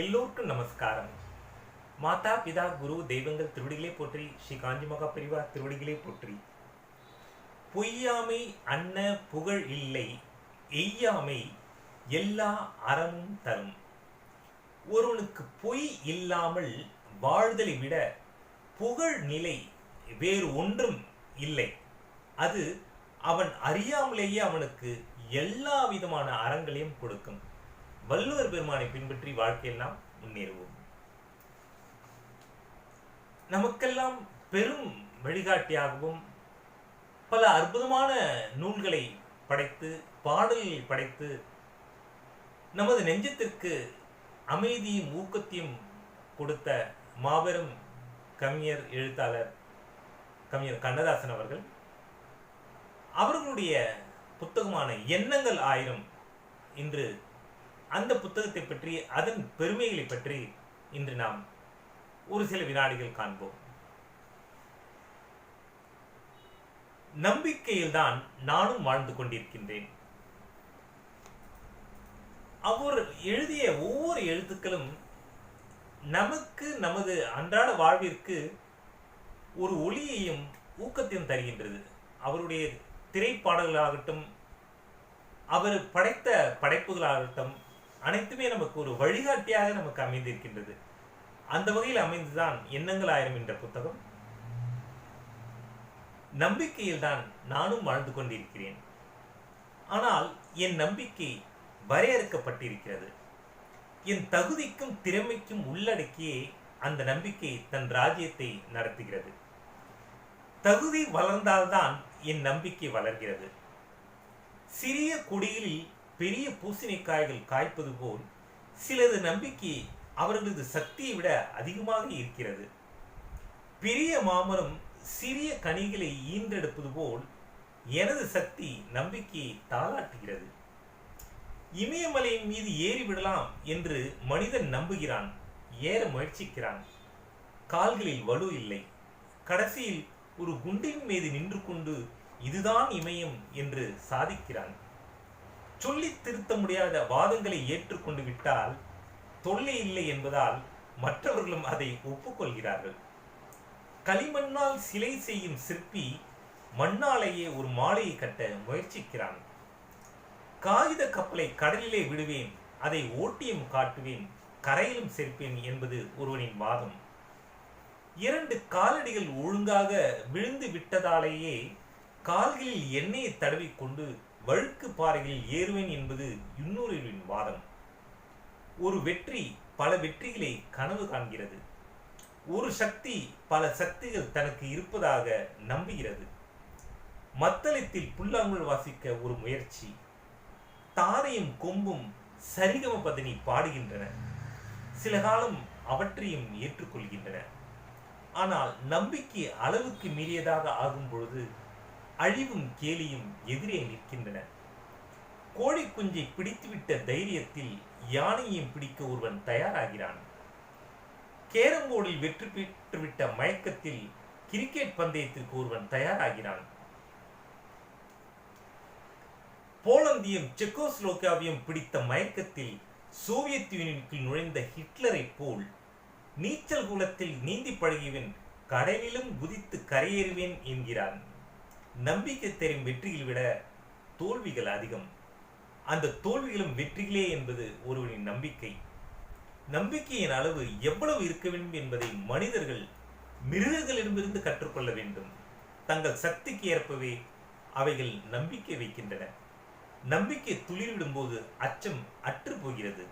எல்லோருக்கும் நமஸ்காரம். மாதா பிதா குரு தெய்வங்கள் திருவடிகளே போற்றி ஸ்ரீ காஞ்சிமகா பிரிவா திருவடிகளே போற்றி. பொய்யாமை அன்ன புகழ் இல்லை எய்யாமை எல்லா அறமும் தரும். ஒருவனுக்கு பொய் இல்லாமல் வாழ்தலை விட புகழ் நிலை வேறு ஒன்றும் இல்லை. அது அவன் அறியாமலேயே அவனுக்கு எல்லா விதமான அறங்களையும் கொடுக்கும். வள்ளுவர் பெருமானை பின்பற்றி வாழ்க்கையில் நாம் முன்னேறுவோம். நமக்கெல்லாம் பெரும் வழிகாட்டியாகவும் பல அற்புதமான நூல்களை படைத்து பாடல்களை படைத்து நமது நெஞ்சத்திற்கு அமைதியும் ஊக்கத்தையும் கொடுத்த மாபெரும் கவிஞர் எழுத்தாளர் கவிஞர் கண்ணதாசன் அவர்கள் அவர்களுடைய புத்தகமான எண்ணங்கள் ஆயிரம் இன்று அந்த புத்தகத்தை பற்றி அதன் பெருமைகளை பற்றி இன்று நாம் ஒரு சில வினாடிகள் காண்போம். நம்பிக்கையில்தான் நானும் வாழ்ந்து கொண்டிருக்கின்றேன். அவர் எழுதிய ஒவ்வொரு எழுத்துக்களும் நமக்கு நமது அன்றாட வாழ்விற்கு ஒரு ஒளியையும் ஊக்கத்தையும் தருகின்றது. அவருடைய திரைப்பாடல்களாகட்டும் அவர் படைத்த படைப்புகளாகட்டும் அனைத்துமே நமக்கு ஒரு வழிகாட்டியாக நமக்கு அமைந்திருக்கின்றது. அந்த வகையில் அமைந்துதான் எண்ணங்கள் ஆயிரம் என்ற புத்தகம். நம்பிக்கையில் தான் நானும் வாழ்ந்து கொண்டிருக்கிறேன். ஆனால் என் நம்பிக்கை வரையறுக்கப்பட்டிருக்கிறது. என் தகுதிக்கும் திறமைக்கும் உள்ளடக்கியே அந்த நம்பிக்கை தன் ராஜ்யத்தை நடத்துகிறது. தகுதி வளர்ந்தால்தான் என் நம்பிக்கை வளர்கிறது. சிறிய குடியில் பெரிய பூசணிக்காய்கள் காய்ப்பது போல் சிலது நம்பிக்கை அவர்களது சக்தியை விட அதிகமாக இருக்கிறது. பெரிய மாமரம் சிறிய கனிகளை ஈன்றெடுப்பது போல் எனது சக்தி நம்பிக்கையை தாளாட்டுகிறது. இமயமலையின் மீது ஏறி விடலாம் என்று மனிதன் நம்புகிறான் ஏற முயற்சிக்கிறான். கால்களில் வலு இல்லை. கடைசியில் ஒரு குண்டின் மீது நின்று கொண்டு இதுதான் இமயம் என்று சாதிக்கிறான். சொல்லி திருத்த முடியாத வாதங்களை ஏற்றுக்கொண்டு விட்டால் தொல்லை இல்லை என்பதால் மற்றவர்களும் அதை ஒப்புக்கொள்கிறார்கள். களிமண்ணால் சிலை செய்யும் சிற்பி மண்ணாலேயே ஒரு மாலையை கட்ட முயற்சிக்கிறான். காகித கப்பலை கடலிலே விடுவேன் அதை ஓட்டியும் காட்டுவேன் கரையிலும் சேர்ப்பேன் என்பது ஒருவனின் வாதம். இரண்டு காலடிகள் ஒழுங்காக விழுந்து விட்டதாலேயே கால்களில் எண்ணெயை தடவிக்கொண்டு வழுக்கு பாறைகளில் ஏறுவேன் என்பது இன்னொருவரின் வாதம். ஒரு வெற்றி பல வெற்றிகளை கனவு காண்கிறது. ஒரு சக்தி பல சக்திகள் தனக்கு இருப்பதாக நம்புகிறது. மத்தளத்தில் புல்லாங்குழல் வாசிக்க ஒரு முயற்சி. தாரையும் கொம்பும் சரிகம பதனி பாடுகின்றன. சில காலம் அவற்றையும் ஏற்றுக்கொள்கின்றன. ஆனால் நம்பிக்கை அளவுக்கு மீறியதாக ஆகும் பொழுது அழிவும் கேலியும் எதிரே நிற்கின்றன. கோழி குஞ்சை பிடித்துவிட்ட தைரியத்தில் யானையையும் பிடிக்க ஒருவன் தயாராகிறான். கேரம்போர்டில் வெற்றி பெற்றுவிட்ட மயக்கத்தில் கிரிக்கெட் பந்தயத்திற்கு ஒருவன் தயாராகிறான். போலந்தியும் செக்கோஸ்லோகாவியும் பிடித்த மயக்கத்தில் சோவியத் யூனியனுக்குள் நுழைந்த ஹிட்லரை போல் நீச்சல் குளத்தில் நீந்தி பழகியவன் கடலிலும் குதித்து கரையேறுவேன் என்கிறான். நம்பிக்கை தெரியும் வெற்றியில் விட தோல்விகள் அதிகம். அந்த தோல்விகளும் வெற்றிகளே என்பது ஒருவரின் நம்பிக்கை. நம்பிக்கையின் அளவு எவ்வளவு இருக்க வேண்டும் என்பதை மனிதர்கள் மிருகங்களிடமிருந்து கற்றுக்கொள்ள வேண்டும். தங்கள் சக்திக்கு ஏற்பவே அவைகள் நம்பிக்கை வைக்கின்றன. நம்பிக்கை துளிர்விடும் போது அச்சம் அற்று போகிறது.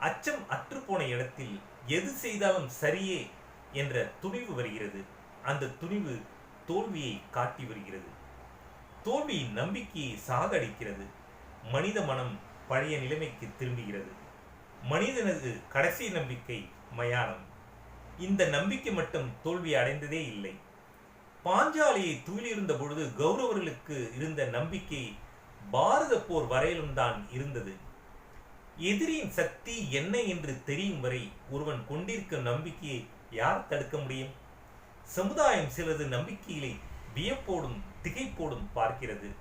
அச்சம் அற்று போன இடத்தில் எது செய்தாலும் சரியே என்ற துணிவு வருகிறது. அந்த துணிவு தோல்வியை காட்டி வருகிறது. தோல்வி நம்பிக்கையை சாகடிக்கிறது. மனித மனம் பழைய நிலைமைக்கு திரும்புகிறது. மனிதனது கடைசி நம்பிக்கை மயானம். இந்த நம்பிக்கை மட்டும் தோல்வி அடைந்ததே இல்லை. பாஞ்சாலியை தூளியிருந்த பொழுது கௌரவர்களுக்கு இருந்த நம்பிக்கை பாரத போர் வரையிலும் தான் இருந்தது. எதிரியின் சக்தி என்ன என்று தெரியும் வரை ஒருவன் கொண்டிருக்கும் நம்பிக்கையை யார் தடுக்க முடியும்? சமுதாயம் சிலது நம்பிக்கையிலே வியப்போடும் திகைப்போடும் பார்க்கிறது.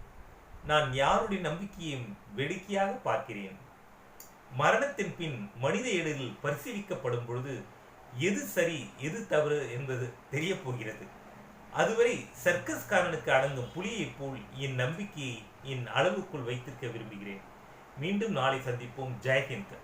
நான் யாருடைய நம்பிக்கையையும் வேடிக்கையாக பார்க்கிறேன். மரணத்தின் பின் மனித எழில் பரிசீலிக்கப்படும் பொழுது எது சரி எது தவறு என்பது தெரிய போகிறது. அதுவரை சர்க்கஸ்காரனுக்கு அடங்கும் புலியைப் போல் என் நம்பிக்கையை என் அளவுக்குள் வைத்திருக்க விரும்புகிறேன். மீண்டும் நாளை சந்திப்போம். ஜெயஹிந்த்.